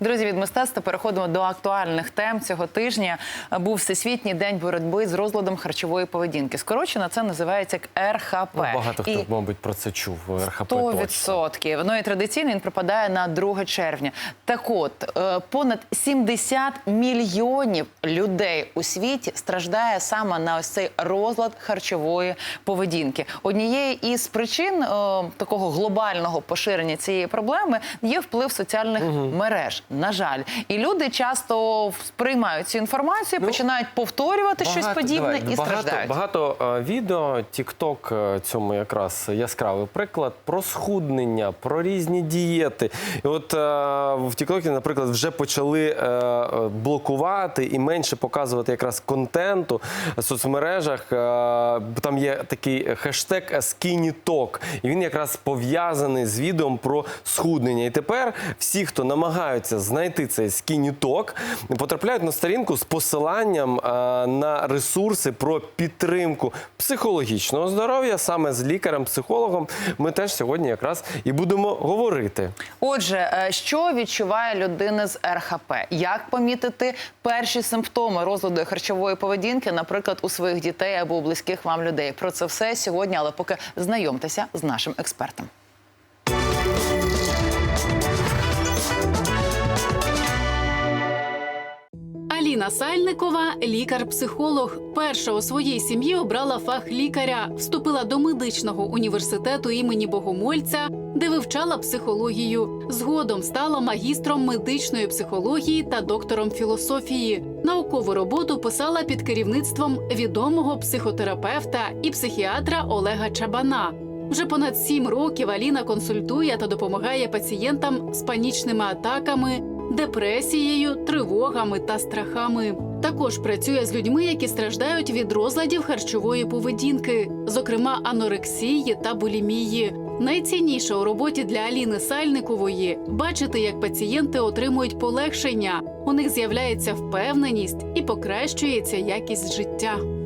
Друзі, від мистецтва переходимо до актуальних тем цього тижня. Був всесвітній день боротьби з розладом харчової поведінки. Скорочено це називається як РХП. Ну, багато хто, І мабуть, про це чув. РХП 100%. точно. Ну і традиційно він припадає на 2 червня. Так от, е, понад 70 мільйонів людей у світі страждає саме на ось цей розлад харчової поведінки. Однією із причин е, такого глобального поширення цієї проблеми є вплив соціальних мереж. На жаль, і люди часто сприймають цю інформацію, починають повторювати щось подібне давай, і багато, страждають. Багато е, відео, TikTok е, цьому якраз яскравий приклад про схуднення, про різні дієти. І от е, в TikTok, наприклад, вже почали е, блокувати і менше показувати якраз контенту в соцмережах. Е, там є такий хештег Talk, і він якраз пов'язаний з відео про схуднення. І тепер всі, хто намагаються знайти цей Talk, потрапляють на сторінку з посиланням е, на ресурси про підтримку психологічного здоров'я саме з лікарем-психологом. Ми теж сьогодні якраз і будемо говорити. Отже, е, що відчуває людина з РХП? Як помітити перші симптоми розладу харчової поведінки, наприклад, у своїх дітей або у близьких вам людей? Про це все сьогодні, але поки знайомтеся з нашим експертом. Сальникова, лікар-психолог. Перша у своїй сім'ї обрала фах лікаря, вступила до медичного університету імені Богомольця, де вивчала психологію. Згодом стала магістром медичної психології та доктором філософії. Наукову роботу писала під керівництвом відомого психотерапевта і психіатра Олега Чабана. Вже понад сім років Аліна консультує та допомагає пацієнтам з панічними атаками, депресією, тривогами та страхами. Також працює з людьми, які страждають від розладів харчової поведінки, зокрема анорексії та булімії. Найцінніше у роботі для Аліни Сальникової бачити, як пацієнти отримують полегшення. У них з'являється впевненість і покращується якість життя.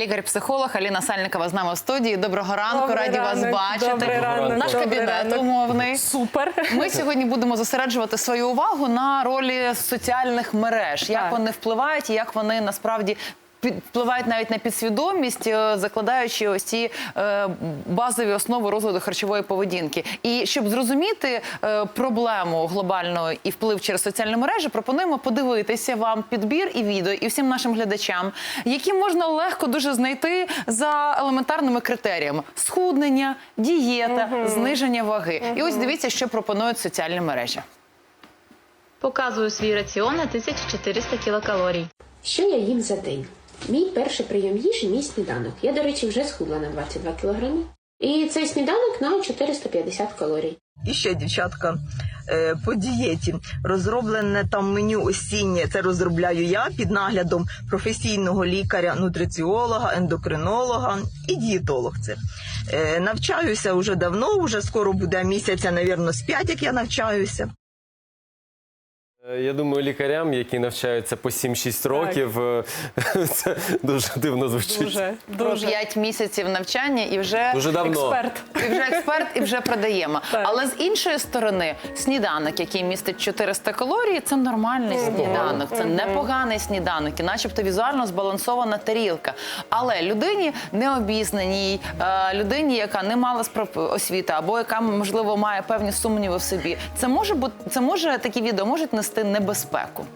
Лікар-психолог Аліна Сальникова з нами в студії. Доброго ранку, Добрий раді вас бачити. добрий ранок, Наш добрий кабінет ранок. умовний. Супер. Ми сьогодні будемо зосереджувати свою увагу на ролі соціальних мереж, як Так. вони впливають і як вони насправді. Впливають навіть на підсвідомість, е, закладаючи ось ці е, базові основи розладу харчової поведінки. І щоб зрозуміти е, проблему глобального і вплив через соціальні мережі, пропонуємо подивитися вам підбір і відео, і всім нашим глядачам, які можна легко дуже знайти за елементарними критеріями: схуднення, дієта, зниження ваги. І ось дивіться, що пропонують соціальні мережі. Показую свій раціон на 1400 кілокалорій. Що я їм за день? Мій перший прийом їжі мій сніданок. Я, до речі, вже схудла на 22 кілограми. І цей сніданок на 450 калорій. І ще дівчатка е, по дієті розроблене там меню осіннє. Це розробляю я під наглядом професійного лікаря, нутриціолога, ендокринолога і дієтолог. Це е, навчаюся вже давно. Вже скоро буде місяця, навірно, з п'ять, як я навчаюся. Е, Я думаю, лікарям, які навчаються по 7-6 років, е, це дуже дивно звучить. Дуже, дуже. 5 місяців навчання і вже Дуже давно. Експерт. І вже експерт, і вже продаємо. Так. Але з іншої сторони, сніданок, який містить 400 калорій, це нормальний сніданок, це непоганий сніданок, і начебто візуально збалансована тарілка. Але людині необізнаній, е, людині, яка не мала освіти, або яка можливо має певні сумніви в собі, це може бути це може такі відео можуть нести небезпеку.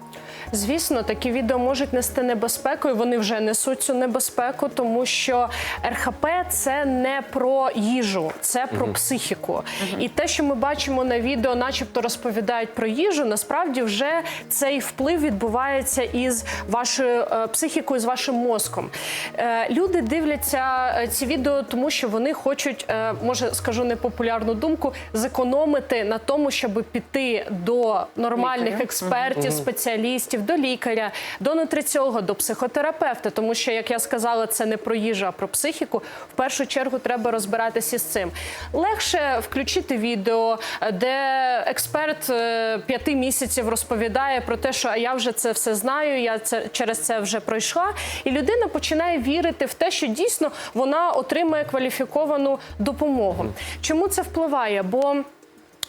Звісно, такі відео можуть нести небезпеку, і вони вже несуть цю небезпеку, тому що РХП це не про їжу, це про психіку. І те, що ми бачимо на відео, начебто розповідають про їжу, насправді вже цей вплив відбувається із вашою е, психікою, з вашим мозком. Е, люди дивляться е, ці відео, тому що вони хочуть, може скажу непопулярну думку, зекономити на тому, щоб піти до нормальних експертів, спеціалістів, до лікаря, до нутриціолога, до психотерапевта, тому що, як я сказала, це не про їжу, а про психіку. В першу чергу треба розбиратися з цим. Легше включити відео, де експерт е, п'яти місяців розповідає про те, що «А я вже це все знаю, я це через це вже пройшла, і людина починає вірити в те, що дійсно вона отримає кваліфіковану допомогу. Чому це впливає? Бо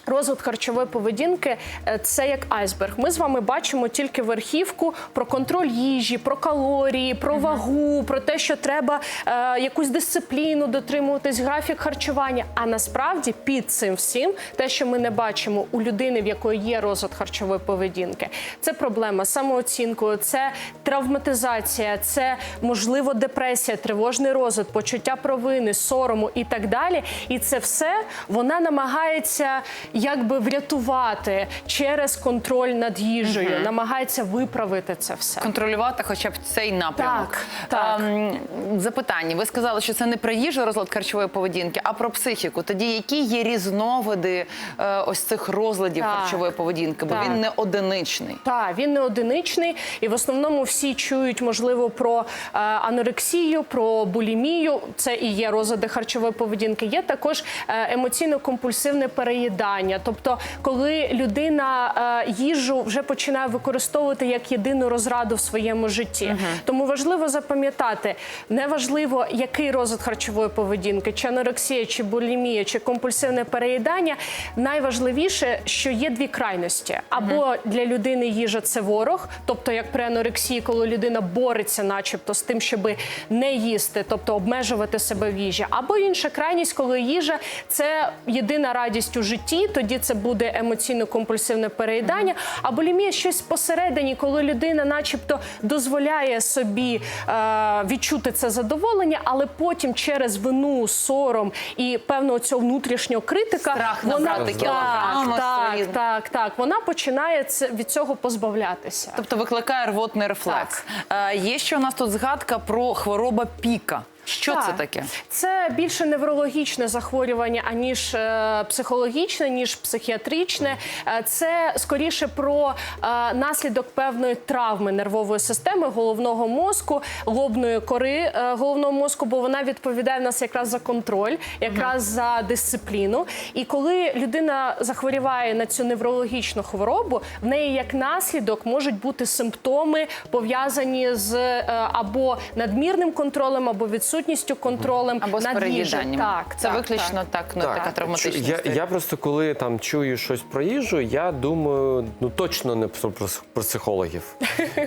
Розвиток харчової поведінки е, це як айсберг. Ми з вами бачимо тільки верхівку про контроль їжі, про калорії, про вагу, про те, що треба е, якусь дисципліну дотримуватись, графік харчування. А насправді під цим всім, те, що ми не бачимо у людини, в якої є розвиток харчової поведінки, це проблема з самооцінкою, це травматизація, це можливо депресія, тривожний розвиток, почуття провини, сорому і так далі. І це все вона намагається якби врятувати через контроль над їжею, намагається виправити це все. Контролювати хоча б цей напрямок. Так, так. Ем, запитання. Ви сказали, що це не про їжу розлад харчової поведінки, а про психіку. Тоді які є різновиди е, ось цих розладів Так. харчової поведінки? Бо Так. він не одиничний. Так, він не одиничний, і в основному всі чують, можливо, про е, анорексію, про булімію. Це і є розлади харчової поведінки. Є також е, емоційно-компульсивне переїдання. Тобто, коли людина е, їжу вже починає використовувати як єдину розраду в своєму житті. Тому важливо запам'ятати, неважливо, який розлад харчової поведінки, чи анорексія, чи булімія, чи компульсивне переїдання. Найважливіше, що є дві крайності: або для людини їжа це ворог, тобто як при анорексії, коли людина бореться, начебто, з тим, щоб не їсти, тобто обмежувати себе в їжі, або інша крайність, коли їжа це єдина радість у житті, тоді це буде емоційно-компульсивне переїдання. А булімія щось посередині, коли людина, начебто, дозволяє собі е, відчути це задоволення, але потім через вину, сором і певного цього внутрішнього критика Страх вона так, так, так, так, вона починає це, від цього позбавлятися. Тобто викликає рвотний рефлекс. Е, є ще у нас тут згадка про хвороба піка. Що це таке? Це більше неврологічне захворювання, аніж е, психологічне, ніж психіатричне. Е, це скоріше про е, наслідок певної травми нервової системи головного мозку, лобної кори е, головного мозку, бо вона відповідає в нас якраз за контроль, якраз за дисципліну. І коли людина захворіває на цю неврологічну хворобу, в неї як наслідок можуть бути симптоми пов'язані з е, або надмірним контролем, або відсутністю контролем Або над їжею. Так, це так, виключно так, ну, така травматична Я, історія. я просто коли там чую щось про їжу, я думаю, ну точно не про, про, про психологів.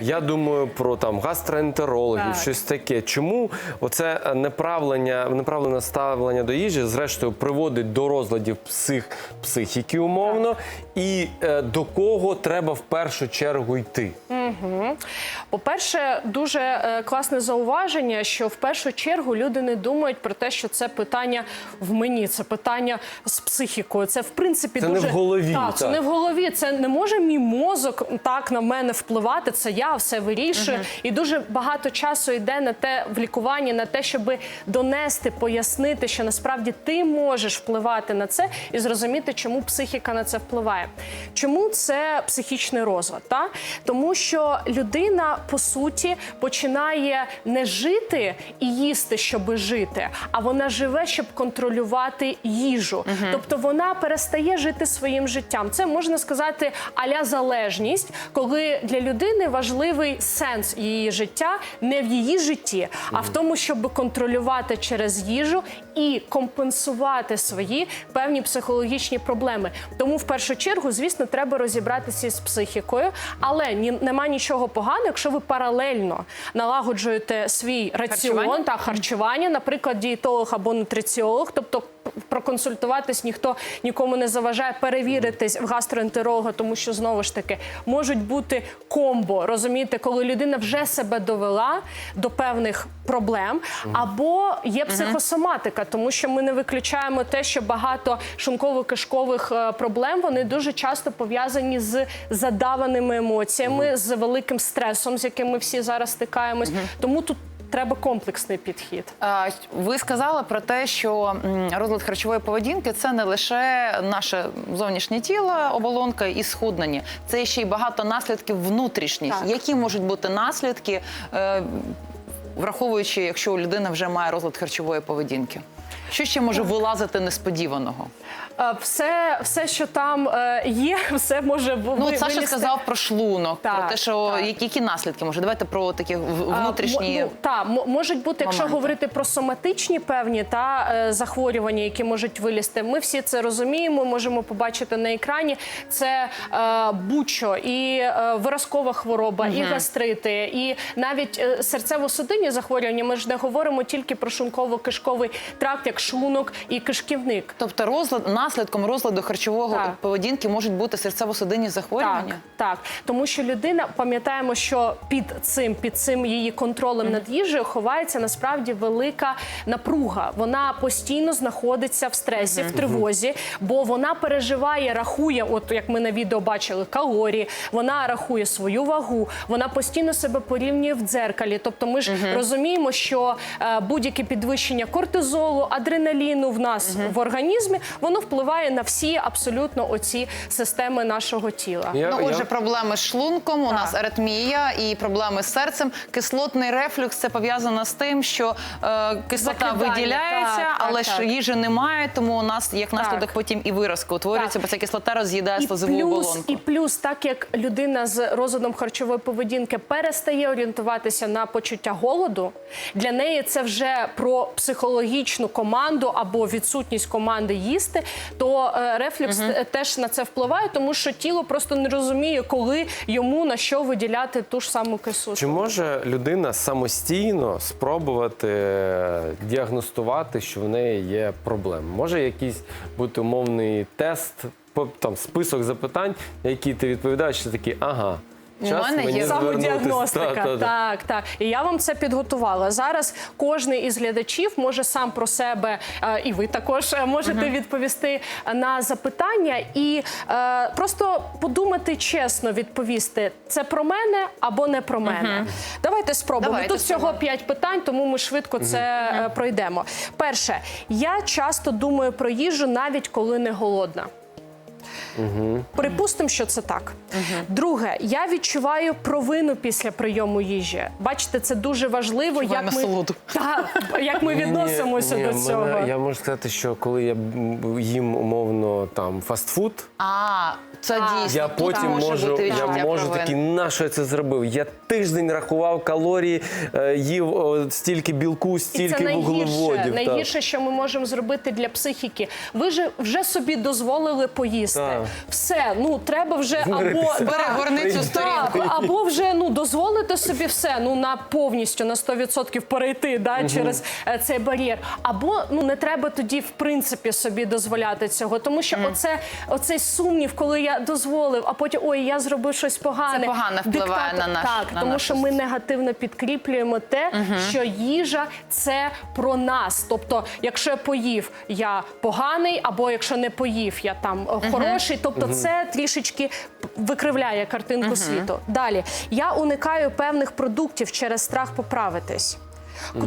Я думаю про там гастроентерологів, Так. щось таке. Чому оце неправлення, неправильне ставлення до їжі, зрештою, приводить до розладів псих, психіки умовно, і е, до кого треба в першу чергу йти? По-перше, дуже е, класне зауваження, що в першу чергу люди не думають про те, що це питання в мені, це питання з психікою. Це в принципі Це не дуже в голові, Так, це так. не в голові. Це не може мій мозок так на мене впливати. Це я все вирішую. І дуже багато часу йде на те в лікуванні, на те, щоб донести, пояснити, що насправді ти можеш впливати на це і зрозуміти, чому психіка на це впливає. Чому це психічний розлад? Та? Тому що людина по суті починає не жити і їсти, щоби жити, а вона живе, щоб контролювати їжу. Тобто вона перестає жити своїм життям. Це можна сказати аля залежність, коли для людини важливий сенс її життя не в її житті, а в тому, щоб контролювати через їжу і компенсувати свої певні психологічні проблеми. Тому в першу чергу, звісно, треба розібратися з психікою, але ні, нема нічого поганого, якщо ви паралельно налагоджуєте свій раціон Харчування? та харчування, наприклад, дієтолог або нутриціолог, тобто проконсультуватись ніхто нікому не заважає, перевіритись в гастроентеролога, тому що знову ж таки можуть бути комбо, розумієте, коли людина вже себе довела до певних проблем, або є психосоматика, тому що ми не виключаємо те, що багато шлунково-кишкових е, проблем вони дуже часто пов'язані з задаваними емоціями, з великим стресом, з яким ми всі зараз стикаємось. Тому тут треба комплексний підхід. Ви сказали про те, що розлад харчової поведінки це не лише наше зовнішнє тіло, оболонка і схуднення. Це ще й багато наслідків внутрішніх. Так. Які можуть бути наслідки, е, враховуючи, якщо людина вже має розлад харчової поведінки? Що ще може вилазити несподіваного? Е, Все, все, що там е, є, все може в- Ну, Саша вилізти. сказав про шлунок, про те, що так. які, наслідки може. Давайте про такі внутрішні. ну, та, мо- можуть бути, якщо моменти. говорити про соматичні певні та е, захворювання, які можуть вилізти. Ми всі це розуміємо, можемо побачити на екрані. Це е, бучо, і е, виразкова хвороба, і гастрити, і навіть е, серцево-судинні захворювання. Ми ж не говоримо тільки про шлунково-кишковий тракт, як шлунок і кишківник. Тобто розлад наслідком розладу харчового Так. поведінки можуть бути серцево-судинні захворювання. Так, так, тому що людина, пам'ятаємо, що під цим, під цим її контролем над їжею ховається насправді велика напруга. Вона постійно знаходиться в стресі, в тривозі, бо вона переживає, рахує, от як ми на відео бачили, калорії, вона рахує свою вагу, вона постійно себе порівнює в дзеркалі. Тобто, ми ж розуміємо, що е, будь-яке підвищення кортизолу, адреналіну в нас в організмі, воно впливає на всі абсолютно оці системи нашого тіла. Я- Ну, я- отже, проблеми з шлунком, у нас аритмія і проблеми з серцем. Кислотний рефлюкс це пов'язано з тим, що е, кислота Закидання, виділяється, так, так, але ж так. їжі немає, тому у нас як наслідок Так. потім і виразка утворюється, Так. бо ця кислота роз'їдає І слизову оболонку. і плюс, так як людина з розладом харчової поведінки перестає орієнтуватися на почуття голоду, для неї це вже про психологічну команду або відсутність команди їсти, то е, рефлюкс те- теж на це впливає, тому що тіло просто не розуміє, коли йому на що виділяти ту ж саму кислоту. Чи може людина самостійно спробувати е, діагностувати, що в неї є проблеми? Може якийсь бути умовний тест, по- там список запитань, на які ти відповідаєш, що такі, ага. У час мене мені є. Самодіагностика. Та, та, та. Так, так. І я вам це підготувала. Зараз кожний із глядачів може сам про себе, е, і ви також е, можете відповісти на запитання і е, просто подумати чесно, відповісти: це про мене або не про мене. Давайте спробуємо. Давайте Тут всього спробуємо. п'ять питань, тому ми швидко це е, пройдемо. Перше, я часто думаю про їжу, навіть коли не голодна. Припустимо, що це так. Друге, я відчуваю провину після прийому їжі. Бачите, це дуже важливо, як ми. Так, як ми відносимося ні, до мене- цього. я можу сказати, що коли я їм умовно там фастфуд, А, це дійсно. я потім може можу, бути я можу такий, на що я це зробив? Я тиждень рахував калорії, е, їв о, стільки білку, І це стільки найгірше, найгірше, що ми можемо зробити для психіки. Ви ж вже собі дозволили поїсти. Так. Все, ну треба вже або. Перегорни цю сторінку. Або вже ну дозволити собі все ну на повністю на 100% перейти да, через е, цей бар'єр. Або ну не треба тоді в принципі собі дозволяти цього, тому що оце оцей сумнів, коли я дозволив, а потім ой, я зробив щось погане. Це погано впливає на наш- так, на тому наше що ми негативно підкріплюємо те, що їжа це про нас. Тобто, якщо я поїв, я поганий, або якщо не поїв, я там е, хороший. Тобто, це трішечки викривляє картинку світу. Далі я уникаю певних продуктів через страх поправитись.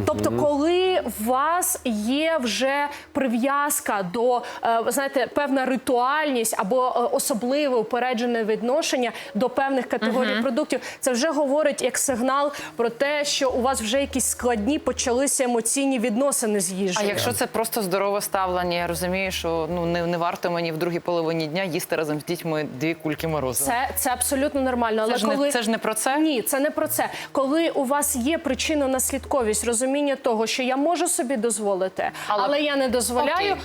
Тобто, коли у вас є вже прив'язка до е, знаєте, певна ритуальність або е, особливе упереджене відношення до певних категорій продуктів, це вже говорить як сигнал про те, що у вас вже якісь складні почалися емоційні відносини з А якщо це просто здорове ставлення, я розумію, що ну не, не варто мені в другій половині дня їсти разом з дітьми дві кульки морозива. Це, це абсолютно нормально. Але Це ж, коли не, це ж не про це. Ні, це не про це. Коли у вас є причинно-наслідковість, розуміння того, що я можу собі дозволити, але, Але- я не дозволяю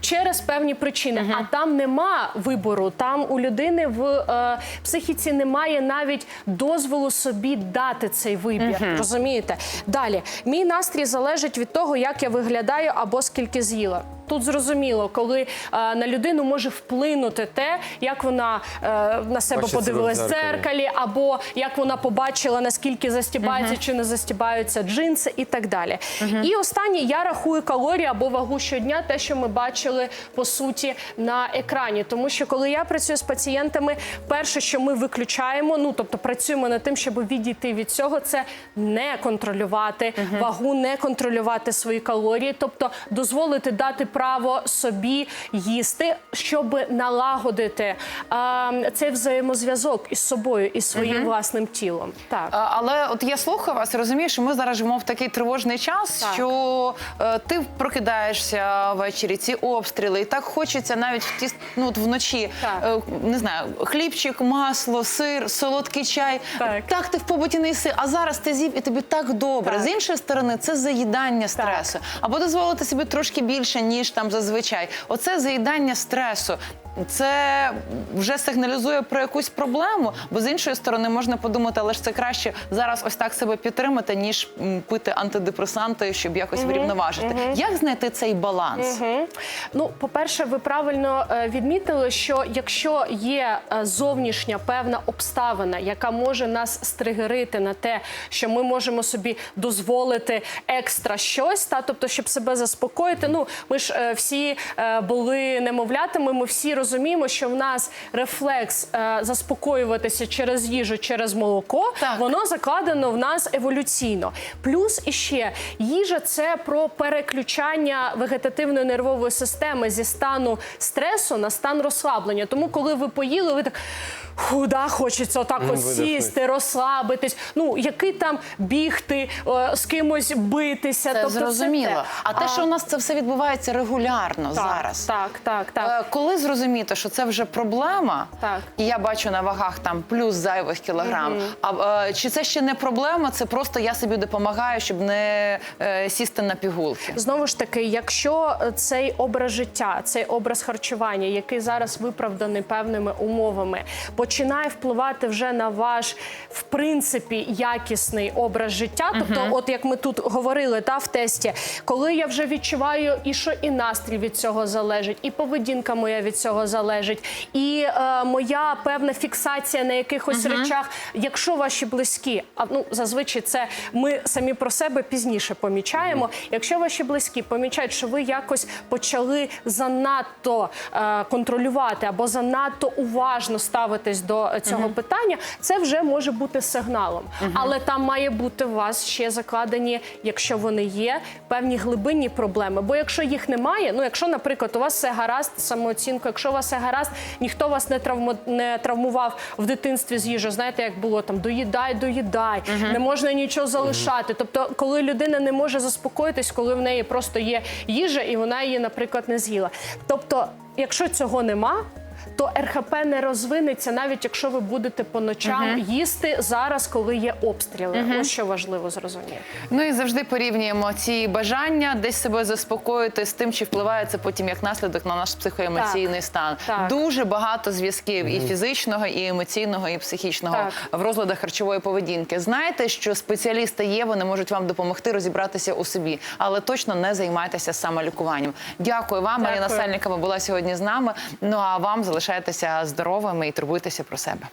через певні причини. А там нема вибору. Там у людини в е, психіці немає навіть дозволу собі дати цей вибір. Розумієте? Далі, мій настрій залежить від того, як я виглядаю або скільки з'їла. Тут зрозуміло, коли е, на людину може вплинути те, як вона е, на себе Бачить подивилась в дзеркалі. або як вона побачила, наскільки застібаються чи не застібаються джинси і так далі. І останнє я рахую калорії або вагу щодня, те, що ми бачили по суті на екрані. Тому що коли я працюю з пацієнтами, перше, що ми виключаємо, ну тобто працюємо над тим, щоб відійти від цього, це не контролювати вагу, не контролювати свої калорії, тобто дозволити дати право собі їсти, щоб налагодити а, цей взаємозв'язок із собою і своїм власним тілом. Так. Але от я слухаю вас, розумію, що ми зараз живемо в такий тривожний час, Так. що е, ти прокидаєшся ввечері, ці обстріли, і так хочеться навіть в ті, ну, от вночі, е, не знаю, хлібчик, масло, сир, солодкий чай. Так. ти в побуті не їси, а зараз ти з'їв і тобі так добре. Так. З іншої сторони, це заїдання стресу. Або дозволити собі трошки більше, ніж там зазвичай. Оце заїдання стресу. Це вже сигналізує про якусь проблему, бо з іншої сторони можна подумати, але ж це краще зараз ось так себе підтримати, ніж пити антидепресанти, щоб якось врівноважити. Як знайти цей баланс? Мгм. Ну, по-перше, ви правильно е, відмітили, що якщо є е, зовнішня певна обставина, яка може нас стригерити на те, що ми можемо собі дозволити екстра щось, та тобто, щоб себе заспокоїти. Ну, ми ж е, всі були немовлятами, ми всі розуміємо, що в нас рефлекс е, заспокоюватися через їжу, через молоко, Так. воно закладено в нас еволюційно. Плюс іще їжа це про переключання вегетативної нервової системи зі стану стресу на стан розслаблення. Тому, коли ви поїли, ви так. Фу, да, хочеться отак Мгм, ось сісти, розслабитись. Ну, який там бігти, е, з кимось битися. Це тобто зрозуміло. те. А те, що у нас це все відбувається регулярно так, зараз. Так, так, так. Е, Коли зрозуміти, що це вже проблема, Так. і я бачу на вагах там плюс зайвих кілограм. А е, чи це ще не проблема? Це просто я собі допомагаю, щоб не е, сісти на пігулки. Знову ж таки, якщо цей образ життя, цей образ харчування, який зараз виправданий певними умовами, починає впливати вже на ваш в принципі якісний образ життя. Тобто, от як ми тут говорили, та в тесті, коли я вже відчуваю, і що і настрій від цього залежить, і поведінка моя від цього залежить, і е, моя певна фіксація на якихось речах, якщо ваші близькі, а ну зазвичай це ми самі про себе пізніше помічаємо. Якщо ваші близькі помічають, що ви якось почали занадто е, контролювати або занадто уважно ставитись до цього питання, це вже може бути сигналом. Але там має бути у вас ще закладені, якщо вони є, певні глибинні проблеми. Бо якщо їх немає, ну якщо, наприклад, у вас все гаразд з самооцінкою, якщо у вас все гаразд, ніхто вас не травму не травмував в дитинстві з їжею. Знаєте, як було там доїдай, доїдай, не можна нічого залишати. Тобто, коли людина не може заспокоїтись, коли в неї просто є їжа, і вона її, наприклад, не з'їла. Тобто, якщо цього нема. То РХП не розвинеться, навіть якщо ви будете по ночам їсти зараз, коли є обстріли. Ось що важливо зрозуміти. Ну і завжди порівнюємо ці бажання десь себе заспокоїти з тим, чи впливає це потім як наслідок на наш психоемоційний стан. так. Дуже багато зв'язків і фізичного, і емоційного, і психічного Так. в розладах харчової поведінки. Знаєте, що спеціалісти є, вони можуть вам допомогти розібратися у собі, але точно не займайтеся самолікуванням. Дякую вам. Марина Дякую. Сальникова була сьогодні з нами. Ну а вам залишайтеся здоровими і турбуйтеся про себе.